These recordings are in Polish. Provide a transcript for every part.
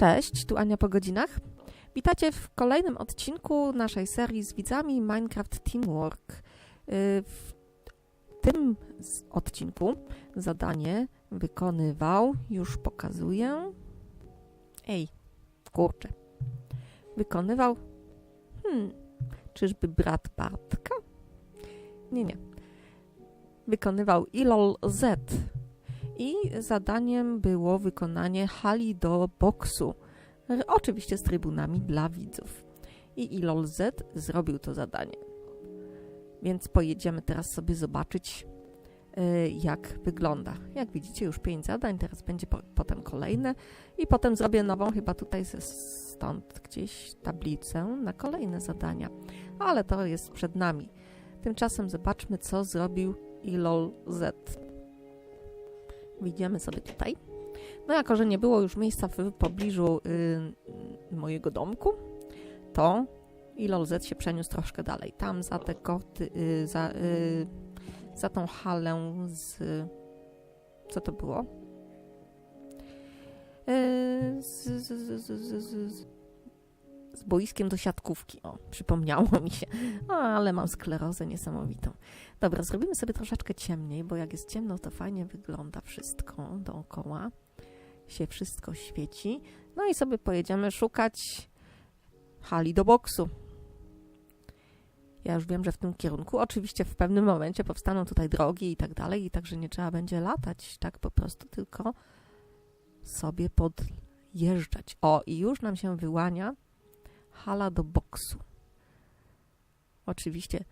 Cześć, tu Ania po godzinach. Witajcie w kolejnym odcinku naszej serii z widzami Minecraft Teamwork. Y, W tym odcinku zadanie wykonywał, już pokazuję. Ej, kurczę. Wykonywał, hmm, czyżby brat Bartka? Nie, nie. Wykonywał Ilol Z. I zadaniem było wykonanie hali do boksu. Oczywiście z trybunami dla widzów. I Ilol Z zrobił to zadanie. Więc pojedziemy teraz sobie zobaczyć, y, jak wygląda. Jak widzicie, już pięć zadań, teraz będzie po, potem kolejne. I potem zrobię nową, chyba tutaj ze stąd gdzieś tablicę na kolejne zadania. Ale to jest przed nami. Tymczasem zobaczmy, co zrobił Ilol Z. Widzimy sobie tutaj. No jako, że nie było już miejsca w pobliżu y, mojego domku, to Ilol Z się przeniósł troszkę dalej. Tam za te koty, y, za, y, za tą halę z... Co to było? Z, z, z, z, z, z, boiskiem do siatkówki. O, przypomniało mi się. O, ale mam sklerozę niesamowitą. Dobra, zrobimy sobie troszeczkę ciemniej, bo jak jest ciemno, to fajnie wygląda wszystko dookoła. Się wszystko świeci. No i sobie pojedziemy szukać hali do boksu. Ja już wiem, że w tym kierunku. Oczywiście w pewnym momencie powstaną tutaj drogi i tak dalej, i także nie trzeba będzie latać tak po prostu, tylko sobie podjeżdżać. O, i już nam się wyłania hala do boksu. Oczywiście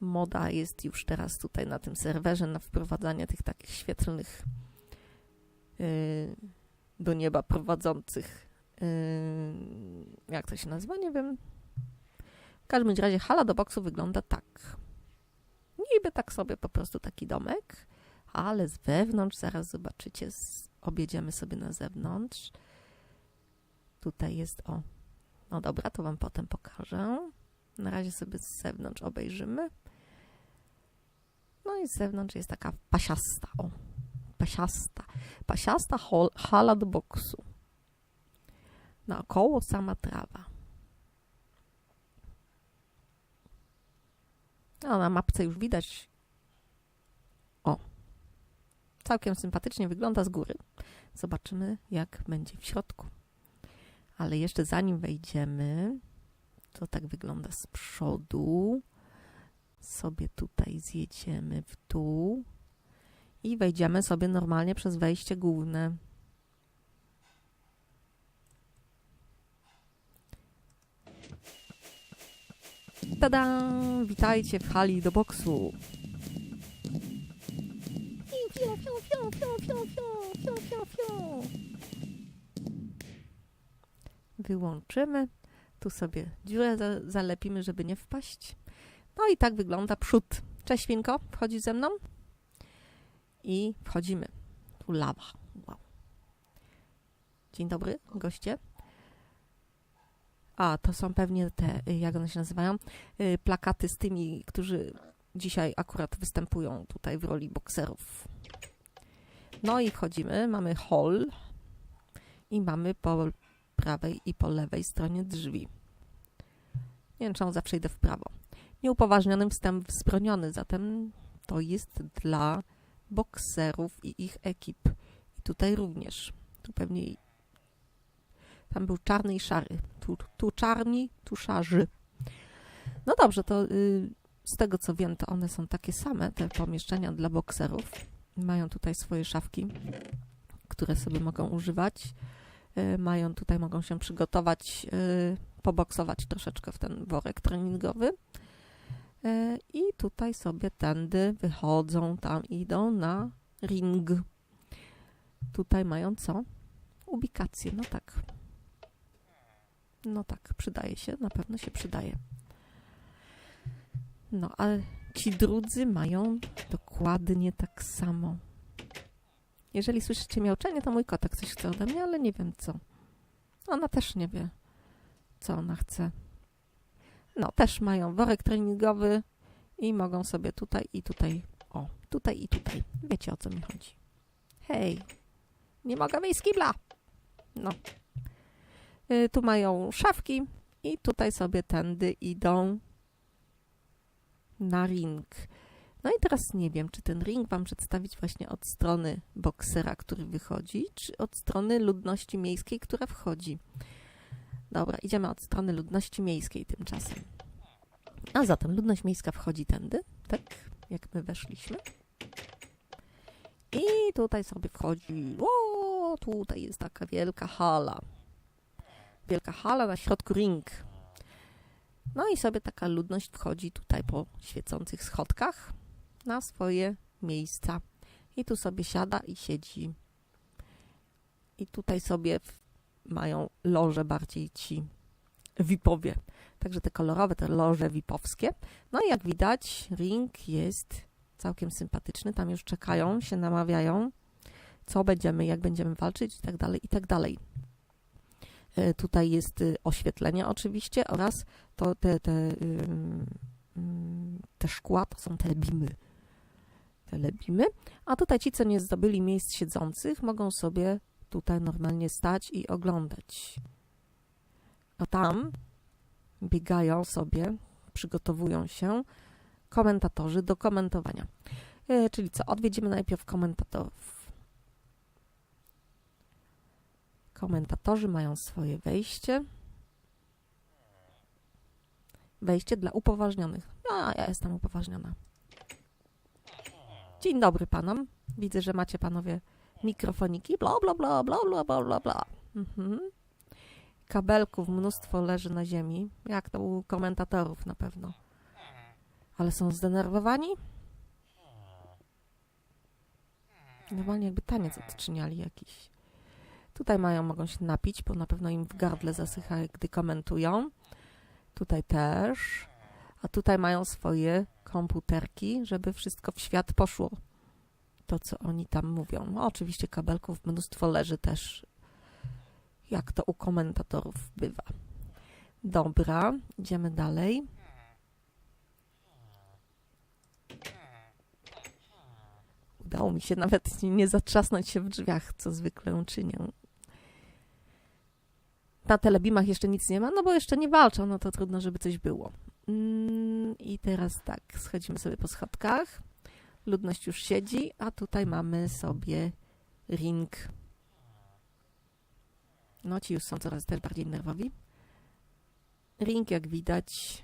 moda jest już teraz tutaj na tym serwerze na wprowadzanie tych takich świetlnych yy, do nieba prowadzących yy, jak to się nazywa, nie wiem. W każdym razie hala do boksu wygląda tak. Niby tak sobie po prostu taki domek, ale z wewnątrz, zaraz zobaczycie, z, objedziemy sobie na zewnątrz. Tutaj jest, o, no dobra, to wam potem pokażę. Na razie sobie z zewnątrz obejrzymy. No i z zewnątrz jest taka pasiasta, o, pasiasta, pasiasta hol, hala do boksu. Naokoło sama trawa. No, na mapce już widać. O, całkiem sympatycznie wygląda z góry. Zobaczymy, jak będzie w środku. Ale jeszcze zanim wejdziemy, to tak wygląda z przodu. Sobie tutaj zjedziemy w dół i wejdziemy sobie normalnie przez wejście główne. Tada! Witajcie w hali do boksu. Fiu, fiu, fiu, fiu, fiu, fiu, fiu. Wyłączymy. Tu sobie dziurę za zalepimy, żeby nie wpaść. No i tak wygląda przód. Cześć świnko, wchodzisz ze mną? I wchodzimy. Tu lawa. Wow. Dzień dobry, goście. A, to są pewnie te, jak one się nazywają, y, plakaty z tymi, którzy dzisiaj akurat występują tutaj w roli bokserów. No i wchodzimy, mamy hall i mamy po prawej i po lewej stronie drzwi. Czemu zawsze idę w prawo. Nieupoważnionym wstęp wzbroniony, zatem to jest dla bokserów i ich ekip. I tutaj również. Tu pewnie tam był czarny i szary. Tu, tu czarni, tu szarzy. No dobrze, to y, z tego co wiem, to one są takie same, te pomieszczenia dla bokserów. Mają tutaj swoje szafki, które sobie mogą używać. Y, mają tutaj, mogą się przygotować, y, poboksować troszeczkę w ten worek treningowy. Y, I tutaj sobie tędy wychodzą, tam idą na ring. Tutaj mają co? Ubikację, no tak. No tak, przydaje się, na pewno się przydaje. No, ale ci drudzy mają dokładnie tak samo. Jeżeli słyszycie miauczenie, to mój kotek coś chce ode mnie, ale nie wiem co. Ona też nie wie, co ona chce. No, też mają worek treningowy i mogą sobie tutaj i tutaj, o, tutaj i tutaj. Wiecie o co mi chodzi. Hej, nie mogę wyjść z kibla. No. Y, Tu mają szafki i tutaj sobie tędy idą na ring. No i teraz nie wiem, czy ten ring Wam przedstawić właśnie od strony boksera, który wychodzi, czy od strony ludności miejskiej, która wchodzi. Dobra, idziemy od strony ludności miejskiej tymczasem. A zatem ludność miejska wchodzi tędy, tak jak my weszliśmy. I tutaj sobie wchodzi. O, tutaj jest taka wielka hala. Wielka hala, na środku ring. No i sobie taka ludność wchodzi tutaj po świecących schodkach na swoje miejsca. I tu sobie siada i siedzi. I tutaj sobie mają loże bardziej ci VIP-owie. Także te kolorowe, te loże VIP-owskie. No i jak widać, ring jest całkiem sympatyczny. Tam już czekają, się namawiają, co będziemy, jak będziemy walczyć i tak dalej, i tak dalej. E, Tutaj jest y, oświetlenie oczywiście oraz to te, te, te szkła to są telebimy. Telebimy. A tutaj ci, co nie zdobyli miejsc siedzących, mogą sobie tutaj normalnie stać i oglądać. A tam biegają sobie, przygotowują się komentatorzy do komentowania. E, czyli co? Odwiedzimy najpierw komentatorów. Komentatorzy mają swoje wejście. Wejście dla upoważnionych. A, ja jestem upoważniona. Dzień dobry panom. Widzę, że macie panowie mikrofoniki. Bla, bla, bla, bla, bla, bla, bla, bla. Mhm. Kabelków mnóstwo leży na ziemi, jak to u komentatorów na pewno. Ale są zdenerwowani? Normalnie jakby taniec odczyniali jakiś. Tutaj mają, mogą się napić, bo na pewno im w gardle zasycha, gdy komentują. Tutaj też. A tutaj mają swoje komputerki, żeby wszystko w świat poszło. To, co oni tam mówią. No, oczywiście kabelków mnóstwo leży też, jak to u komentatorów bywa. Dobra, idziemy dalej. Udało mi się nawet nie- zatrzasnąć się w drzwiach, co zwykle czynię. Na telebimach jeszcze nic nie ma, no bo jeszcze nie walczą, no to trudno, żeby coś było. Mm, I teraz tak, schodzimy sobie po schodkach. Ludność już siedzi, a tutaj mamy sobie ring. No ci już są coraz też bardziej nerwowi. Ring, jak widać,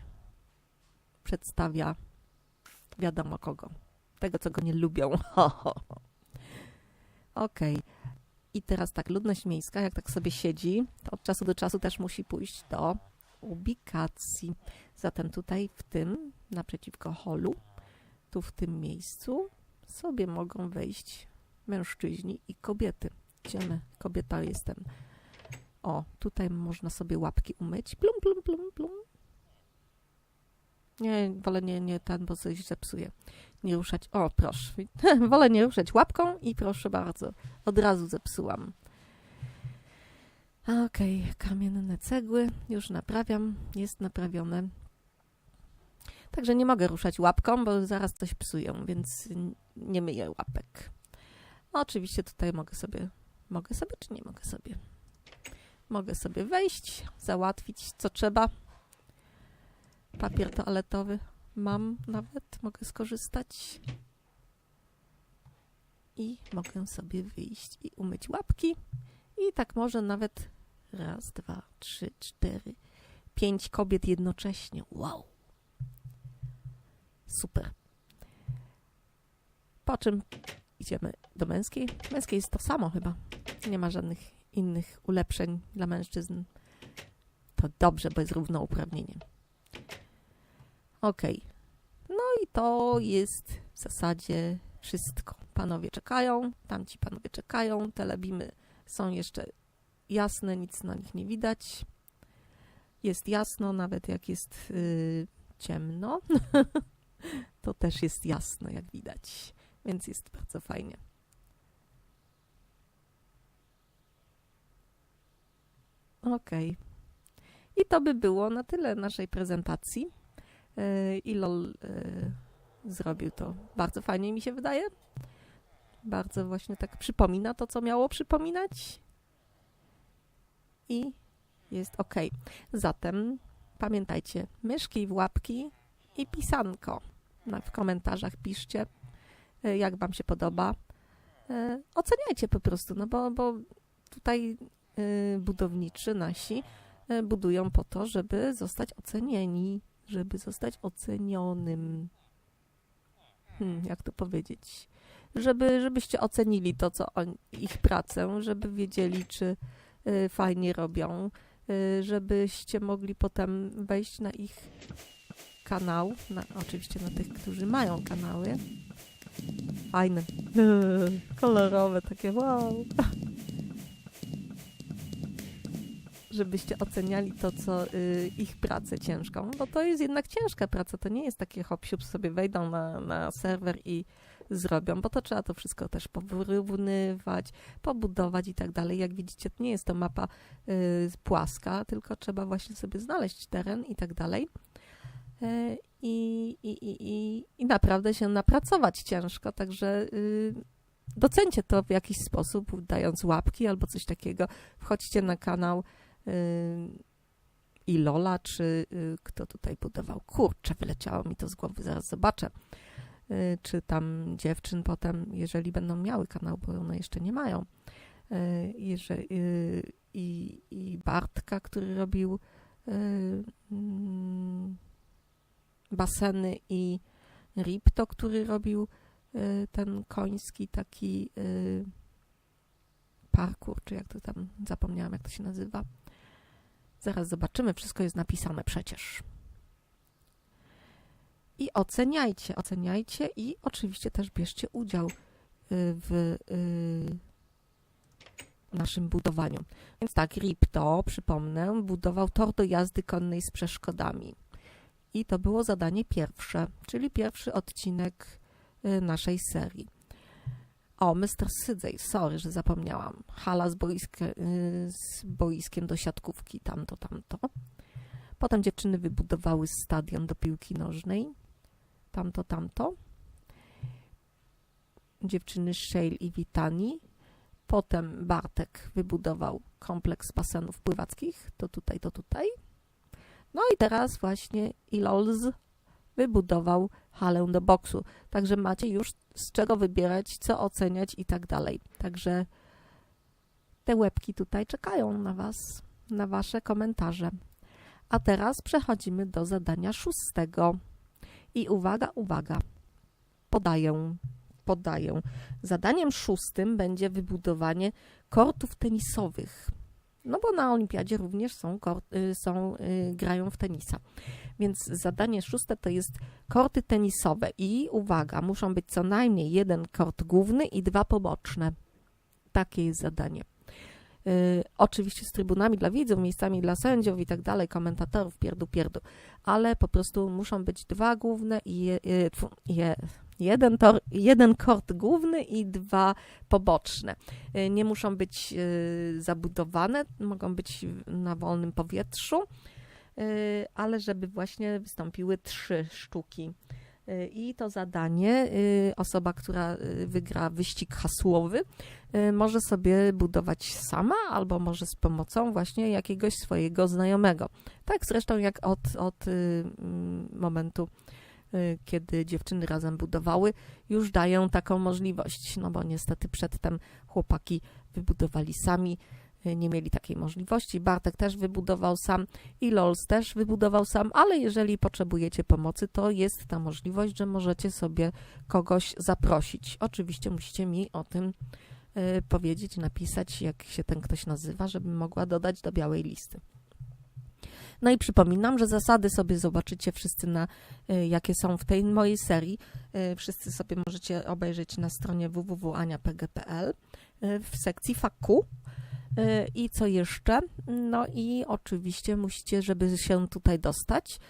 przedstawia wiadomo kogo. Tego, co go nie lubią. Okej. I teraz tak, ludność miejska, jak tak sobie siedzi, to od czasu do czasu też musi pójść do ubikacji. Zatem tutaj w tym, naprzeciwko holu, tu w tym miejscu sobie mogą wejść mężczyźni i kobiety. Idziemy, kobieta jestem. O, tutaj można sobie łapki umyć. Plum, plum, plum, plum. Nie, wolę nie, nie ten, bo coś zepsuje. Nie ruszać. O, proszę. wolę nie ruszać łapką i proszę bardzo. Od razu zepsułam. Okej, kamienne cegły. Już naprawiam. Jest naprawione. Także nie mogę ruszać łapką, bo zaraz coś psują, więc nie myję łapek. Oczywiście tutaj mogę sobie, mogę sobie czy nie mogę sobie? Mogę sobie wejść, załatwić co trzeba. Papier toaletowy mam nawet, mogę skorzystać. I mogę sobie wyjść i umyć łapki. I tak może nawet raz, dwa, trzy, cztery, pięć kobiet jednocześnie. Wow! Super. Po czym idziemy do męskiej. Męskiej jest to samo chyba. Nie ma żadnych innych ulepszeń dla mężczyzn. To dobrze, bo jest równouprawnienie. Okej. No i to jest w zasadzie wszystko. Panowie czekają, tamci panowie czekają, telebimy są jeszcze jasne, nic na nich nie widać. Jest jasno, nawet jak jest yy, ciemno, to też jest jasno, jak widać. Więc jest bardzo fajnie. Okej. I to by było na tyle naszej prezentacji. Yy, Ilol yy, zrobił to bardzo fajnie, mi się wydaje. Bardzo właśnie tak przypomina to, co miało przypominać. I jest ok. Zatem pamiętajcie, myszki w łapki i pisanko. W komentarzach piszcie, y, jak Wam się podoba. Y, Oceniajcie po prostu, no bo, bo tutaj y, budowniczy nasi budują po to, żeby zostać ocenieni, żeby zostać ocenionym. Hmm, jak to powiedzieć? Żeby, żebyście ocenili to, co on, ich pracę, żeby wiedzieli, czy fajnie robią, żebyście mogli potem wejść na ich kanał, na, oczywiście na tych, którzy mają kanały. Fajne, kolorowe, takie wow. Żebyście oceniali to, co y, ich pracę ciężką, bo to jest jednak ciężka praca, to nie jest takie hop sobie wejdą na, na serwer i zrobią, bo to trzeba to wszystko też porównywać, pobudować i tak dalej. Jak widzicie, nie jest to mapa y, płaska, tylko trzeba właśnie sobie znaleźć teren i tak dalej. Y, I, i, i, i, naprawdę się napracować ciężko, także y, docencie to w jakiś sposób, dając łapki albo coś takiego. Wchodźcie na kanał y, i Lola, czy y, kto tutaj budował. Kurczę, wyleciało mi to z głowy, zaraz zobaczę. Czy tam dziewczyn potem, jeżeli będą miały kanał, bo one jeszcze nie mają. Jeżeli, i, I Bartka, który robił mm, baseny i Ripto, który robił y, ten koński taki y, parkour, czy jak to tam, zapomniałam jak to się nazywa. Zaraz zobaczymy, wszystko jest napisane przecież. I oceniajcie, oceniajcie i oczywiście też bierzcie udział y, w naszym budowaniu. Więc tak, Ripto, przypomnę, budował tor do jazdy konnej z przeszkodami. I to było zadanie pierwsze, czyli pierwszy odcinek y, naszej serii. O, Mr. Sydzej, sorry, że zapomniałam. Hala z, boiska, y, z boiskiem do siatkówki, tamto, tamto. Potem dziewczyny wybudowały stadion do piłki nożnej. Tamto, tamto. Dziewczyny Shale i Witani. Potem Bartek wybudował kompleks basenów pływackich. To tutaj, to tutaj. No i teraz właśnie Ilols wybudował halę do boksu. Także macie już z czego wybierać, co oceniać i tak dalej. Także te łebki tutaj czekają na Was, na Wasze komentarze. A teraz przechodzimy do zadania szóstego. I uwaga, uwaga, podaję, podaję. Zadaniem szóstym będzie wybudowanie kortów tenisowych. No bo na olimpiadzie również są, y, są y, grają w tenisa. Więc zadanie szóste to jest korty tenisowe i uwaga, muszą być co najmniej jeden kort główny i dwa poboczne. Takie jest zadanie. Y, oczywiście z trybunami dla widzów, miejscami dla sędziów i tak dalej, komentatorów, pierdu, pierdu, ale po prostu muszą być dwa główne i je, tfu, je, jeden, tor, jeden kort główny i dwa poboczne. Y, nie muszą być y, zabudowane, mogą być na wolnym powietrzu, y, ale żeby właśnie wystąpiły trzy sztuki. I to zadanie osoba, która wygra wyścig hasłowy, może sobie budować sama albo może z pomocą właśnie jakiegoś swojego znajomego. Tak zresztą jak od, od momentu, kiedy dziewczyny razem budowały, już dają taką możliwość. No bo niestety przedtem chłopaki wybudowali sami, y, nie mieli takiej możliwości. Bartek też wybudował sam i Lols też wybudował sam, ale jeżeli potrzebujecie pomocy, to jest ta możliwość, że możecie sobie kogoś zaprosić. Oczywiście musicie mi o tym y, powiedzieć, napisać, jak się ten ktoś nazywa, żebym mogła dodać do białej listy. No i przypominam, że zasady sobie zobaczycie wszyscy na y, jakie są w tej mojej serii. Y, Wszyscy sobie możecie obejrzeć na stronie www.aniapg.pl y, w sekcji faku. I co jeszcze? No i oczywiście musicie, żeby się tutaj dostać,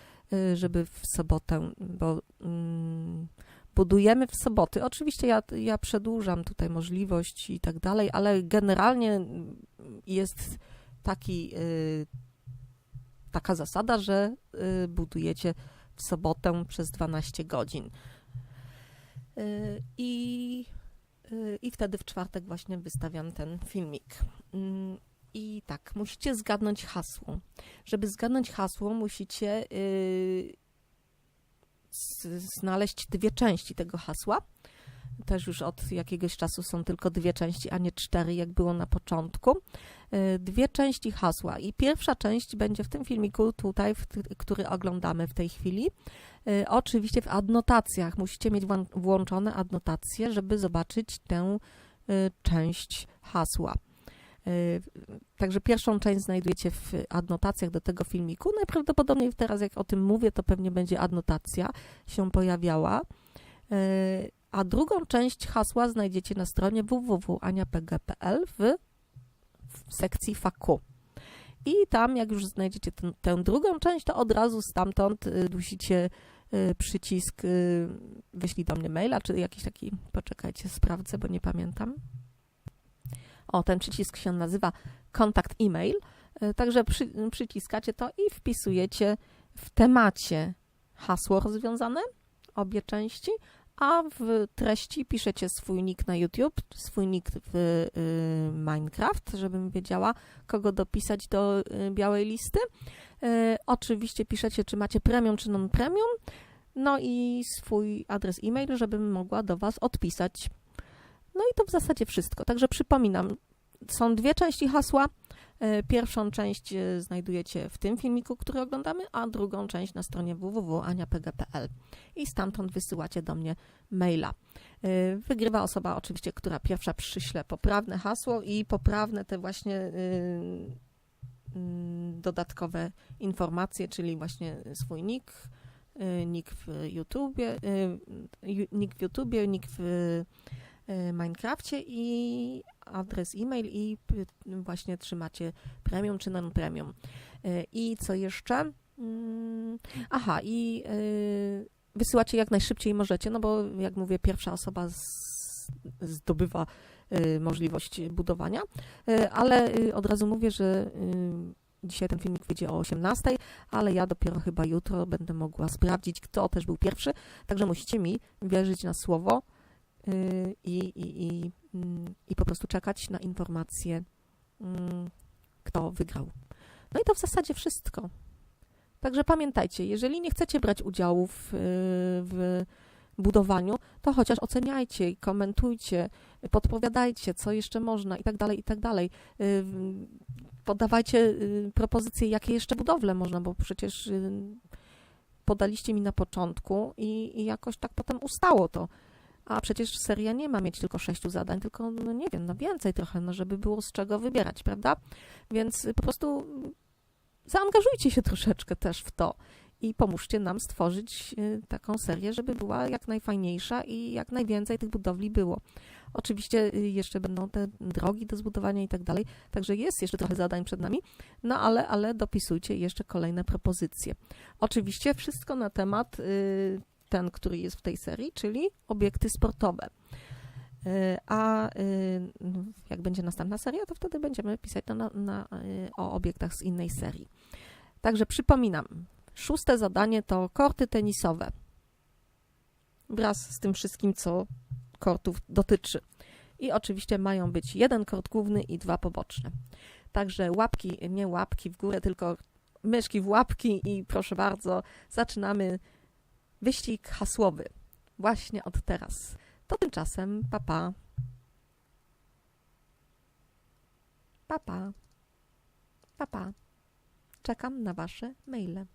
żeby w sobotę, bo mm, budujemy w soboty. Oczywiście ja, ja przedłużam tutaj możliwość i tak dalej, ale generalnie jest taki, taka zasada, że y, budujecie w sobotę przez 12 godzin. Y, I, y, I wtedy w czwartek właśnie wystawiam ten filmik. Mm, I tak, musicie zgadnąć hasło. Żeby zgadnąć hasło, musicie znaleźć dwie części tego hasła. Też już od jakiegoś czasu są tylko dwie części, a nie cztery, jak było na początku. Yy, dwie części hasła. I pierwsza część będzie w tym filmiku, tutaj, który oglądamy w tej chwili. Yy, oczywiście w adnotacjach. Musicie mieć włączone adnotacje, żeby zobaczyć tę yy, część hasła. Także pierwszą część znajdujecie w adnotacjach do tego filmiku. Najprawdopodobniej teraz, jak o tym mówię, to pewnie będzie adnotacja się pojawiała. A drugą część hasła znajdziecie na stronie www.aniapg.pl w, w sekcji FAQ. I tam, jak już znajdziecie ten, tę drugą część, to od razu stamtąd y, dusicie y, przycisk y, wyślij do mnie maila, czy jakiś taki, poczekajcie, sprawdzę, bo nie pamiętam. O, ten przycisk się nazywa kontakt e-mail. Także przy, przyciskacie to i wpisujecie w temacie hasło rozwiązane, obie części, a w treści piszecie swój nick na YouTube, swój nick w y, Minecraft, żebym wiedziała, kogo dopisać do y, białej listy. Y, oczywiście piszecie, czy macie premium, czy non-premium, no i swój adres e-mail, żebym mogła do Was odpisać. No i to w zasadzie wszystko. Także przypominam, są dwie części hasła. E, pierwszą część e, znajdujecie w tym filmiku, który oglądamy, a drugą część na stronie www.aniapg.pl i stamtąd wysyłacie do mnie maila. E, wygrywa osoba oczywiście, która pierwsza przyśle poprawne hasło i poprawne te właśnie mm, dodatkowe informacje, czyli właśnie swój nick, nick w YouTubie, nick w YouTubie, nick w Minecrafcie i adres e-mail i właśnie trzymacie premium czy non-premium. E, I co jeszcze? Mm, aha, i e, wysyłacie jak najszybciej możecie, no bo jak mówię, pierwsza osoba zdobywa e, możliwość budowania, ale od razu mówię, że dzisiaj ten filmik wyjdzie o 18, ale ja dopiero chyba jutro będę mogła sprawdzić, kto też był pierwszy, także musicie mi wierzyć na słowo i, i, i i po prostu czekać na informację, mm, kto wygrał. No i to w zasadzie wszystko. Także pamiętajcie, jeżeli nie chcecie brać udziału w, w budowaniu, to chociaż oceniajcie, komentujcie, podpowiadajcie, co jeszcze można i tak dalej, i tak dalej. Y, podawajcie y, propozycje, jakie jeszcze budowle można, bo przecież y, podaliście mi na początku i, i jakoś tak potem ustało to. A przecież seria nie ma mieć tylko sześciu zadań, tylko, no nie wiem, no więcej trochę, no żeby było z czego wybierać, prawda? Więc po prostu zaangażujcie się troszeczkę też w to i pomóżcie nam stworzyć y, taką serię, żeby była jak najfajniejsza i jak najwięcej tych budowli było. Oczywiście y, jeszcze będą te drogi do zbudowania i tak dalej, także jest jeszcze trochę zadań przed nami, no ale, ale dopisujcie jeszcze kolejne propozycje. Oczywiście wszystko na temat y, ten, który jest w tej serii, czyli obiekty sportowe. E, a e, jak będzie następna seria, to wtedy będziemy pisać na, na, e, o obiektach z innej serii. Także przypominam, szóste zadanie to korty tenisowe. Wraz z tym wszystkim, co kortów dotyczy. I oczywiście mają być jeden kort główny i dwa poboczne. Także łapki, nie łapki w górę, tylko myszki w łapki i proszę bardzo, zaczynamy wyścig hasłowy. Właśnie od teraz. To tymczasem papa. Papa. Papa. Czekam na Wasze maile.